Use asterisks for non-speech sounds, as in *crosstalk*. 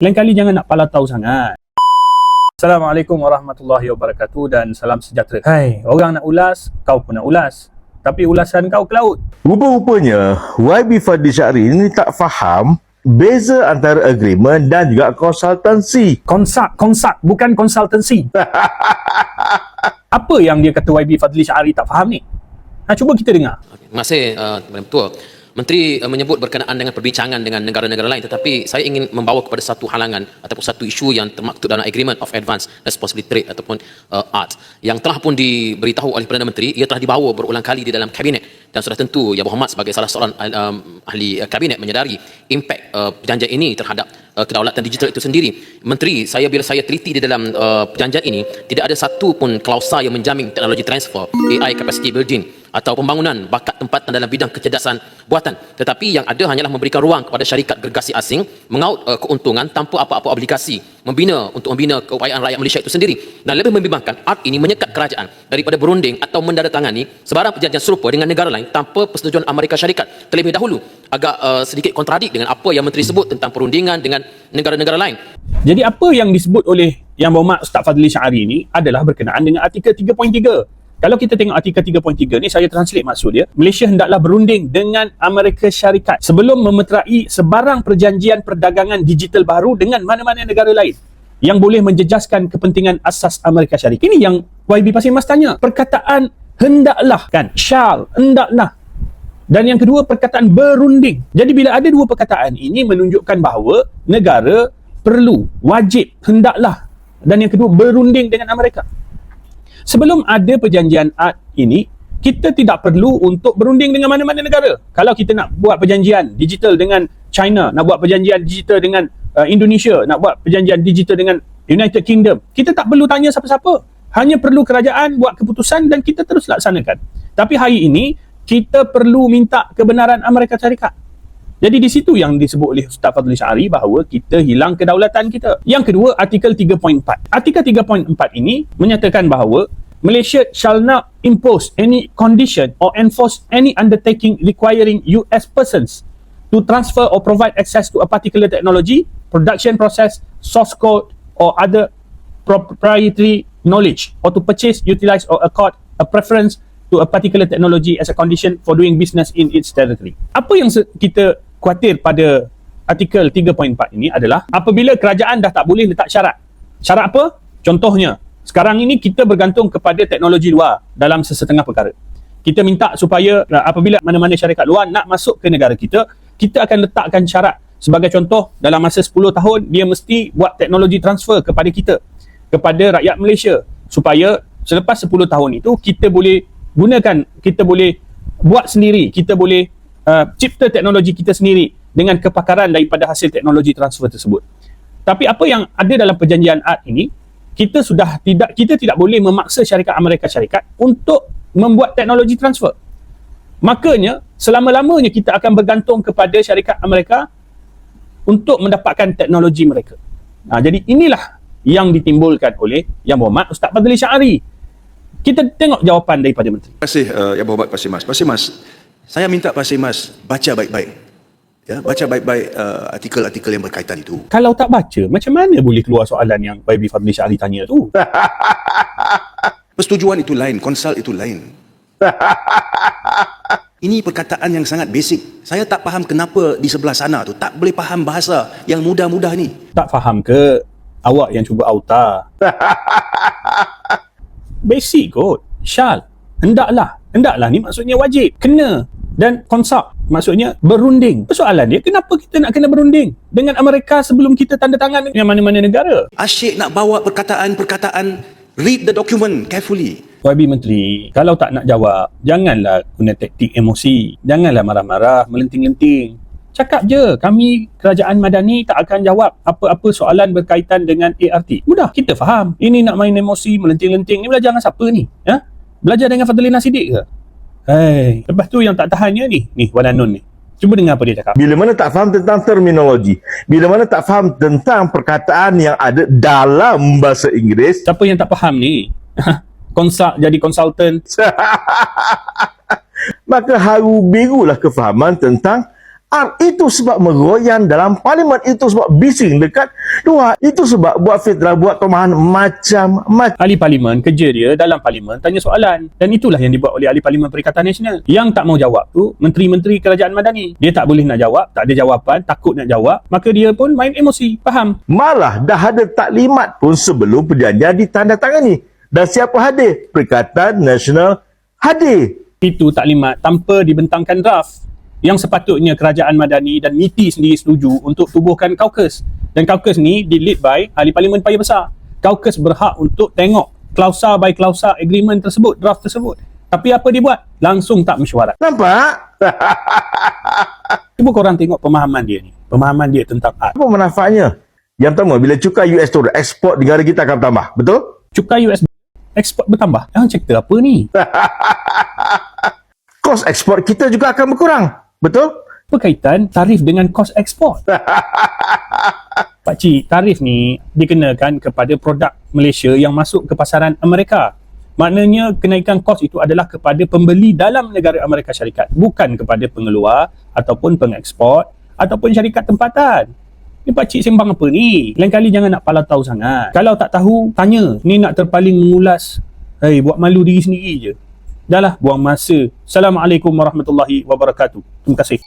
Lain kali jangan nak palatau sangat. Assalamualaikum warahmatullahi wabarakatuh dan salam sejahtera. Hai, orang nak ulas, kau pun nak ulas. Tapi ulasan kau ke laut. Rupa-rupanya YB Fadli Syahri ini tak faham beza antara agreement dan juga konsultansi. Konsak, konsak, bukan konsultansi. *laughs* Apa yang dia kata YB Fadli Syari tak faham ni? Ha, cuba kita dengar. Terima kasih uh, Kepada Ketua. Menteri uh, menyebut berkenaan dengan perbincangan dengan negara-negara lain tetapi saya ingin membawa kepada satu halangan ataupun satu isu yang termaktub dalam Agreement of Advance Responsibility Trade ataupun uh, ART yang telah pun diberitahu oleh Perdana Menteri ia telah dibawa berulang kali di dalam kabinet dan sudah tentu Yang Berhormat sebagai salah seorang um, ahli kabinet menyedari impak uh, perjanjian ini terhadap uh, kedaulatan digital itu sendiri. Menteri, saya bila saya teliti di dalam uh, perjanjian ini tidak ada satu pun klausa yang menjamin teknologi transfer, AI capacity building atau pembangunan bakat tempatan dalam bidang kecerdasan buatan. Tetapi yang ada hanyalah memberikan ruang kepada syarikat gergasi asing mengaut uh, keuntungan tanpa apa-apa obligasi membina untuk membina keupayaan rakyat Malaysia itu sendiri. Dan lebih membimbangkan art ini menyekat kerajaan daripada berunding atau mendandatangani sebarang perjanjian serupa dengan negara lain tanpa persetujuan Amerika Syarikat. Terlebih dahulu agak uh, sedikit kontradik dengan apa yang menteri sebut tentang perundingan dengan negara-negara lain. Jadi apa yang disebut oleh Yang Berhormat Ustaz Fadli Syari ni adalah berkenaan dengan artikel 3.3. Kalau kita tengok artikel 3.3 ni saya translate maksud dia, Malaysia hendaklah berunding dengan Amerika Syarikat sebelum memeterai sebarang perjanjian perdagangan digital baru dengan mana-mana negara lain yang boleh menjejaskan kepentingan asas Amerika Syarikat. Ini yang YB Pasir Mas tanya. Perkataan hendaklah kan, shall, hendaklah dan yang kedua perkataan berunding. Jadi bila ada dua perkataan ini menunjukkan bahawa negara perlu, wajib, hendaklah dan yang kedua berunding dengan Amerika. Sebelum ada perjanjian art ini, kita tidak perlu untuk berunding dengan mana-mana negara. Kalau kita nak buat perjanjian digital dengan China, nak buat perjanjian digital dengan uh, Indonesia, nak buat perjanjian digital dengan United Kingdom, kita tak perlu tanya siapa-siapa. Hanya perlu kerajaan buat keputusan dan kita terus laksanakan. Tapi hari ini, kita perlu minta kebenaran Amerika Syarikat. Jadi di situ yang disebut oleh Ustaz Fadli Syari bahawa kita hilang kedaulatan kita. Yang kedua, artikel 3.4. Artikel 3.4 ini menyatakan bahawa Malaysia shall not impose any condition or enforce any undertaking requiring US persons to transfer or provide access to a particular technology, production process, source code or other proprietary knowledge or to purchase, utilize or accord a preference to a particular technology as a condition for doing business in its territory. Apa yang kita khawatir pada artikel 3.4 ini adalah apabila kerajaan dah tak boleh letak syarat. Syarat apa? Contohnya, sekarang ini kita bergantung kepada teknologi luar dalam sesetengah perkara. Kita minta supaya uh, apabila mana-mana syarikat luar nak masuk ke negara kita, kita akan letakkan syarat. Sebagai contoh, dalam masa 10 tahun, dia mesti buat teknologi transfer kepada kita, kepada rakyat Malaysia. Supaya selepas 10 tahun itu, kita boleh gunakan, kita boleh buat sendiri, kita boleh uh, cipta teknologi kita sendiri dengan kepakaran daripada hasil teknologi transfer tersebut. Tapi apa yang ada dalam perjanjian art ini, kita sudah tidak kita tidak boleh memaksa syarikat Amerika Syarikat untuk membuat teknologi transfer. Makanya selama-lamanya kita akan bergantung kepada syarikat Amerika untuk mendapatkan teknologi mereka. Nah, jadi inilah yang ditimbulkan oleh Yang Berhormat Ustaz Fadli Syari. Kita tengok jawapan daripada menteri. Terima kasih uh, Yang Berhormat Pasir Mas. Saya minta Pasir Mas baca baik-baik. Ya, baca baik-baik uh, artikel-artikel yang berkaitan itu. Kalau tak baca, macam mana boleh keluar soalan yang YB Fadli Syari tanya tu? *laughs* Persetujuan itu lain, konsul itu lain. *laughs* Ini perkataan yang sangat basic. Saya tak faham kenapa di sebelah sana tu tak boleh faham bahasa yang mudah-mudah ni. Tak faham ke awak yang cuba auta? *laughs* Basic kot. Syal. Hendaklah. Hendaklah ni maksudnya wajib. Kena. Dan konsak maksudnya berunding. Persoalan dia kenapa kita nak kena berunding dengan Amerika sebelum kita tanda tangan dengan mana-mana negara? Asyik nak bawa perkataan-perkataan read the document carefully. YB Menteri, kalau tak nak jawab, janganlah guna taktik emosi. Janganlah marah-marah, melenting-lenting. Cakap je, kami kerajaan madani tak akan jawab apa-apa soalan berkaitan dengan ART. Mudah, kita faham. Ini nak main emosi, melenting-lenting. Ni belajar dengan siapa ni? Ha? Belajar dengan Fadlina Siddiq ke? Hei, lepas tu yang tak tahannya ni, ni Wan Anun ni. Cuba dengar apa dia cakap. Bila mana tak faham tentang terminologi, bila mana tak faham tentang perkataan yang ada dalam bahasa Inggeris, Siapa yang tak faham ni? *laughs* Konsak jadi konsultan. *laughs* maka haru birulah kefahaman tentang Art itu sebab meroyan dalam parlimen itu sebab bising dekat luar. Itu sebab buat fitnah, buat tomahan macam-macam. Ahli parlimen kerja dia dalam parlimen tanya soalan dan itulah yang dibuat oleh ahli parlimen Perikatan Nasional. Yang tak mau jawab tu menteri-menteri kerajaan madani. Dia tak boleh nak jawab, tak ada jawapan, takut nak jawab, maka dia pun main emosi. Faham? Malah dah ada taklimat pun sebelum perjanjian ditandatangani. Dan siapa hadir? Perikatan Nasional hadir. Itu taklimat tanpa dibentangkan draft. Yang sepatutnya kerajaan madani dan MITI sendiri setuju untuk tubuhkan kaukus. Dan kaukus ni di lead by ahli parlimen paya besar. Kaukus berhak untuk tengok klausa by klausa agreement tersebut, draft tersebut. Tapi apa dia buat? Langsung tak mesyuarat. Nampak? *laughs* Cuba korang tengok pemahaman dia ni. Pemahaman dia tentang art. Apa manfaatnya? Yang pertama, bila cukai US turun, ekspor negara kita akan bertambah. Betul? Cukai US ekspor bertambah. Yang cerita apa ni? *laughs* Kos ekspor kita juga akan berkurang. Betul? Berkaitan tarif dengan kos ekspor. *laughs* Pakcik, tarif ni dikenakan kepada produk Malaysia yang masuk ke pasaran Amerika. Maknanya kenaikan kos itu adalah kepada pembeli dalam negara Amerika Syarikat. Bukan kepada pengeluar ataupun pengeksport ataupun syarikat tempatan. Ni pakcik sembang apa ni? Lain kali jangan nak pala tahu sangat. Kalau tak tahu, tanya. Ni nak terpaling mengulas. Hei, buat malu diri sendiri je. Dah lah, buang masa. Assalamualaikum warahmatullahi wabarakatuh. Terima kasih.